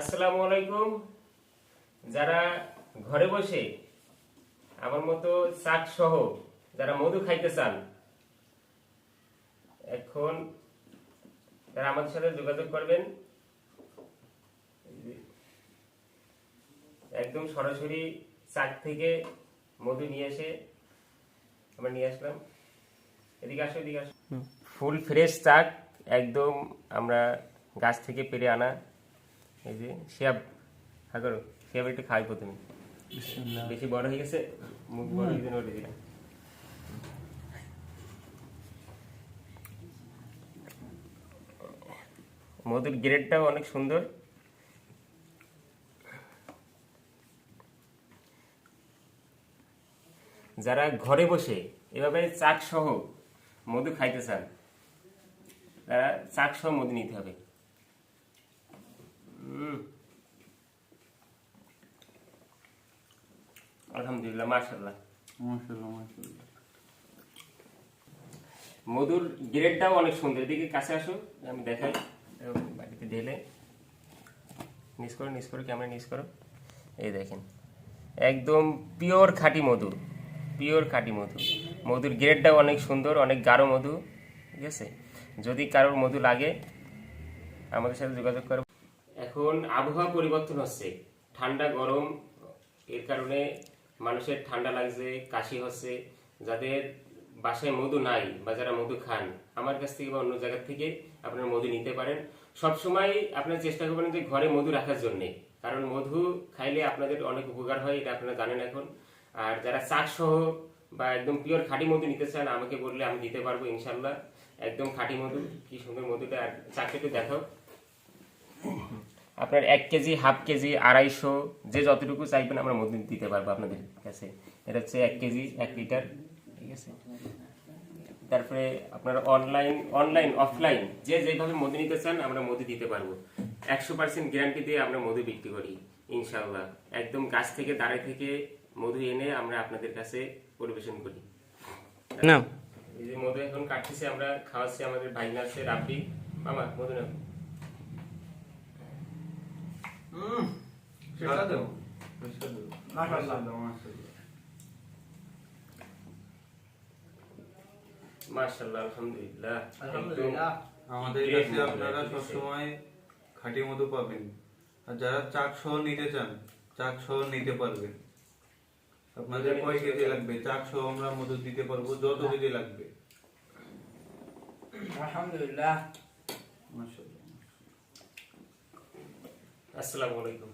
আসসালামু আলাইকুম। যারা ঘরে বসে আমার মতো শাক সহ যারা মধু খাইতে চান, এখন তারা আমাদের সাথে যোগাযোগ করবেন। একদম সরাসরি চাক থেকে মধু নিয়ে এসে আমরা নিয়ে আসলাম। এদিকে আসো এদিকে আসো। ফুল ফ্রেশ চাক একদম আমরা গাছ থেকে পেরে আনা। এই যে শিয়াব হ্যাঁ করো শিয়াব একটু খাই প্রথমে। বেশি বড় হয়ে গেছে মুখ বড় হয়ে গেছে দিলাম। মধুর গ্রেডটাও অনেক সুন্দর। যারা ঘরে বসে এভাবে চাক সহ মধু খাইতে চান তারা চাক সহ মধু নিতে হবে। আলহামদুলিল্লাহ মাশাল্লাহ মাশাআল্লাহ মাশাআল্লাহ। মধুর গ্রেডটাও অনেক সুন্দর। এদিকে কাছে আসো আমি দেখাই। বাড়িতে ঢেলে নিস করো নিস করো ক্যামেরা নিস করো। এই দেখেন একদম পিওর খাঁটি মধু পিওর খাঁটি মধু। মধুর গ্রেডটাও অনেক সুন্দর অনেক গাঢ় মধু ঠিক আছে? যদি কারোর মধু লাগে আমাদের সাথে যোগাযোগ করো। এখন আবহাওয়া পরিবর্তন হচ্ছে। ঠান্ডা গরম এর কারণে মানুষের ঠান্ডা লাগছে, কাশি হচ্ছে, যাদের বাসায় মধু নাই বা যারা মধু খান, আমার কাছ থেকে বা অন্য জায়গা থেকে আপনারা মধু নিতে পারেন। সবসময় আপনারা চেষ্টা করবেন যে ঘরে মধু রাখার জন্য, কারণ মধু খাইলে আপনাদের অনেক উপকার হয়, এটা আপনারা জানেন এখন। আর যারা চাক সহ বা একদম পিওর খাঁটি মধু নিতে চান, আমাকে বললে আমি দিতে পারব ইনশাল্লাহ। একদম খাঁটি মধু, কি সুন্দর মধুটা, আর একটু দেখাও। আপনার এক কেজি হাফ কেজি আড়াইশো যে যতটুকু চাইবেন আমরা মধু দিতে পারব আপনাদের কাছে। এটা হচ্ছে এক কেজি এক লিটার ঠিক আছে? তারপরে আপনার অনলাইন অনলাইন অফলাইন যে যেভাবে মধু নিতে চান আমরা মধু দিতে পারব। একশো পার্সেন্ট গ্যারান্টি দিয়ে আমরা মধু বিক্রি করি ইনশাল্লাহ একদম গাছ থেকে দাঁড়ায় থেকে মধু এনে আমরা আপনাদের কাছে পরিবেশন করি। না এই যে মধু এখন কাটতেছি আমরা খাওয়াচ্ছি আমাদের ভাই আছে রাব্বি। মামা মধু নাও। সেটা দাও মাশাআল্লাহ মাশাআল্লাহ মাশাআল্লাহ আলহামদুলিল্লাহ। আলহামদুলিল্লাহ। আমাদের কাছে আপনারা লাগতেছে। সবসময় খাঁটি মধু পাবেন। আর যারা চাক সহ নিতে চান চাক সহ নিতে পারবেন। আপনাদের কয় কেজি লাগবে? চাক সহ আমরা মধু দিতে পারব যত কেজি লাগবে। আলহামদুলিল্লাহ। মাশাআল্লাহ আসসালামু আলাইকুম।